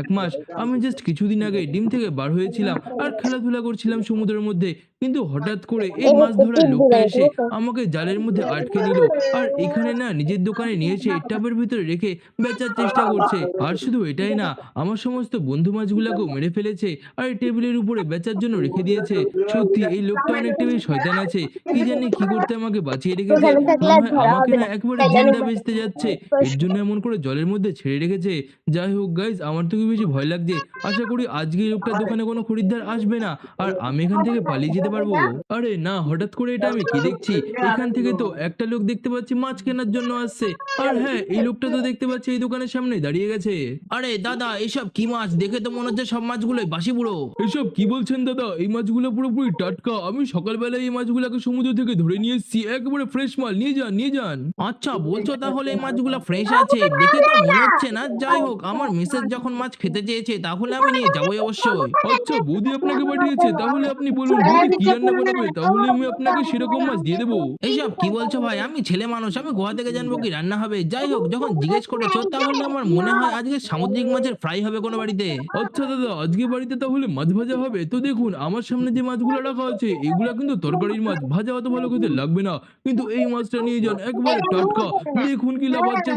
এক মাস। আমি জাস্ট কিছুদিন আগে ডিম থেকে বার হয়েছিলাম আর খেলাধুলা করছিলাম সমুদ্রের মধ্যে। কিন্তু হঠাৎ করে এই মাছ ধরার লোকটা এসে আমাকে জালের মধ্যে আটকে দিল। আর এখানে না নিজের দোকানে নিয়ে এসে টাবের ভিতরে রেখে বেচার চেষ্টা করছে। আর শুধু এটাই না আমার সমস্ত বন্ধু মাছগুলোকেও মেরে ফেলেছে আর এই টেবিলের উপরে বেচার জন্য রেখে দিয়েছে। সত্যি এই লোকটা অনেকটা বেশি শয়তান আছে। কি জানি কি করতে আমাকে বাঁচিয়ে রেখেছে। মনে হয় আমাকে না একবারে জিন্দা বেচতে যাচ্ছে। এর জন্য এমন করে জলের মধ্যে ছেড়ে রেখেছে। যাই হোক গাইজ আমার তো কি বেশি ভয় লাগছে। আশা করি আজকে এই লোকটার দোকানে কোনো খরিদ্দার আসবে না। আর আমি এখান থেকে পালিয়ে যেতে পারব? আরে না হঠাৎ করে এটা আমি কি দেখছি? এখান থেকে তো একটা লোক দেখতে পাচ্ছি মাছ কেনার জন্য আসছে। আর হ্যাঁ এই লোকটা তো দেখতে পাচ্ছি এই দোকানের সামনে দাঁড়িয়ে গেছে। আরে দাদা এসব কি মাছ? দেখে তো মনে হচ্ছে সব মাছগুলোই বাসি বুড়ো। এসব কি বলছেন দাদা? এই মাছগুলো পুরোপুরি টাটকা। আমি সকালবেলায় এই মাছগুলোকে সমুদ্র থেকে ধরে নিয়ে এসেছি। একেবারে ফ্রেশ মাল। নিয়ে যান নিয়ে যান। আচ্ছা বলছো তাহলে এই মাছগুলো ফ্রেশ আছে? দেখে তো মনে হচ্ছে না। যাই হোক আমার মিসেস যখন মাছ খেতে চেয়েছে তাহলে আমি নিয়ে যাবোই অবশ্যই। আচ্ছা বৌদি আপনাকে পাঠিয়েছে। তাহলে আপনি বলুন বৌদি তাহলে আমি আপনাকে সেরকম মাছ দিয়ে দেবো। এইসব কি বলছো ভাই আমি ছেলে মানুষ আমি গোয়া থেকে জানব কি রান্না হবে? যাই হোক যখন জিজ্ঞেস করেছ তাহলে আমার মনে হয় আজকে সামুদ্রিক মাছের ফ্রাই হবে কোনো বাড়িতে। আচ্ছা দাদা আজকে বাড়িতে তাহলে মাছ ভাজা হবে? তো দেখুন আমার সামনে যে মাছগুলো রাখা আছে এগুলা কিন্তু তরকারির মাছ। ভাজা অত ভালো খেতে লাগবে না। কিন্তু এই মাছটা নিয়ে যান একবারে টাটকা। দেখুন কি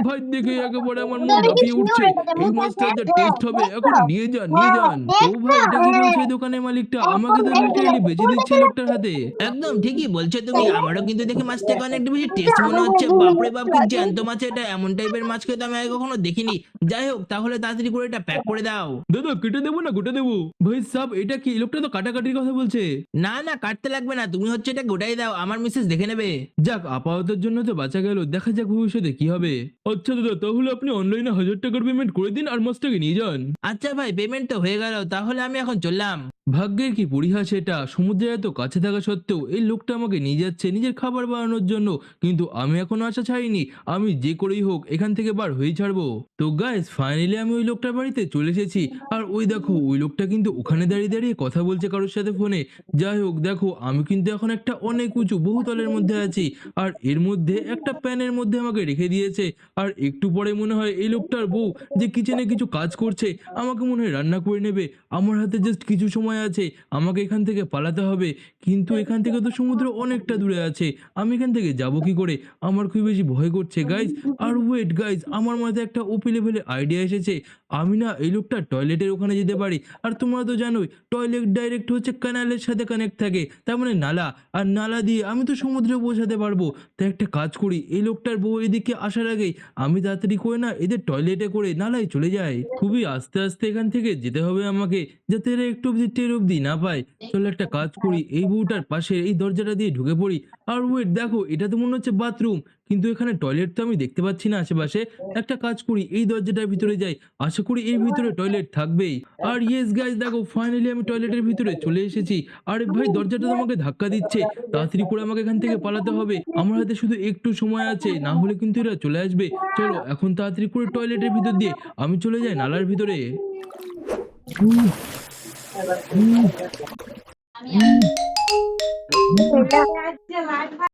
ভাই দেখে একেবারে আমার মন লাফিয়ে উঠছে। এই মাছটা যা টেস্ট হবে এখন নিয়ে যান নিয়ে যান। ও ভাই এটা কি বলছে দোকানের মালিকটা? আমাকে তো লিটারালি বেচে দিচ্ছে। লোকটার হাতে? একদম ঠিকই বলছো তুমি। আমারও কিন্তু দেখে মাছটাকে অনেকটা বেশি টেস্ট মনে হচ্ছে। বাপরে বাপ কি জ্যান্ত মাছ এটা? এমন টাইপের মাছ খেতে আমি আগে কখনো দেখিনি। যাই হোক তাহলে তাড়াতাড়ি করে এটা প্যাক করে দাও। দাদা কেটে দেবো না? গোটা দেবো? ভাই সাব এটা কি? লোকটা তো কাটাকাটির কথা বলছে। না না কাটতে লাগবে না। তুমি হচ্ছে এটা গোটাই দাও। আমার মিসেস দেখে নেবে। যাক আপাততের জন্য তো বাঁচা গেল। দেখা যাক ভবিষ্যতে কি হবে। আচ্ছা দাদা তাহলে আপনি অনলাইনে হাজার টাকার পেমেন্ট করে দিন আর মাছটাকে নিয়ে যান। আচ্ছা ভাই পেমেন্ট তো হয়ে গেল। তাহলে আমি এখন চললাম। ভাগ্যের কি পরিহাস এটা? সমুদ্রের এত কাছে থাকা সত্ত্বেও এই লোকটা আমাকে নিয়ে যাচ্ছে নিজের খাবার বানানোর জন্য। কিন্তু আমি এখনও আশা ছাড়িনি। আমি যে করেই হোক এখান থেকে বার হয়ে ছাড়বো। তো গাইস ফাইনালি আমি ওই লোকটার বাড়িতে চলে এসেছি। আর ওই দেখো, ওই লোকটা কিন্তু ওখানে দাঁড়িয়ে দাঁড়িয়ে কথা বলছে কারোর সাথে ফোনে যাই হোক, দেখো, আমি কিন্তু এখন একটা অনেক উঁচু বহুতলের মধ্যে আছি। আর এর মধ্যে একটা প্যানের মধ্যে আমাকে রেখে দিয়েছে। আর একটু পরে মনে হয় এই লোকটার বউ যে কিচেনে কিছু কাজ করছে, আমাকে মনে হয় রান্না করে নেবে। আমার হাতে জাস্ট কিছু সময় আছে, আমাকে এখান থেকে পালাতে হবে। কিন্তু এখান থেকে তো সমুদ্র অনেকটা দূরে আছে। আমি এখান থেকে যাব কি করে? আমার খুব বেশি ভয় করছে গাইজ আর ওয়েট গাইজ আমার মাথায় একটা ওপি লেভেলের আইডিয়া এসেছে। আমি না এই লোকটা টয়লেটের ওখানে যেতে পারি। আর তোমরা তো জানোই টয়লেট ডাইরেক্ট হচ্ছে ক্যানালের সাথে কানেক্ট থাকে। তার মানে নালা। আর নালা দিয়ে আমি তো সমুদ্রে পৌঁছাতে পারব। তাই একটা কাজ করি, এই লোকটার বউ এদিকে আসার আগেই আমি তাড়াতাড়ি করে না এদের টয়লেটে করে নালায় চলে যাই। খুবই আস্তে আস্তে এখান থেকে যেতে হবে আমাকে, যাতে এরা একটু অব্দি টের অব্দি না পাই, চলো একটা কাজ করি। এই বউটার পাশে এই দরজাটা দিয়ে ঢুকে পড়ি। আর ওয়েট দেখো, এটা তো মনে হচ্ছে বাথরুম কিন্তু এখানে টয়লেট তো আমি দেখতে পাচ্ছি না আশেপাশে। একটা কাজ করি, এই দরজাটার ভিতরে যাই। আশা করি এই ভিতরে টয়লেট থাকবেই। আর ইয়েস গাইজ দেখো ফাইনালি আমি টয়লেটের ভিতরে চলে এসেছি। আরে ভাই, দরজাটা তো আমাকে ধাক্কা দিচ্ছে। তাড়াতাড়ি করে আমাকে এখান থেকে পালাতে হবে। আমার হাতে শুধু একটু সময় আছে, না হলে কিন্তু এরা চলে আসবে। চলো, এখন তাড়াতাড়ি করে টয়লেটের ভিতর দিয়ে আমি চলে যাই নালার ভিতরে। રાજ્ય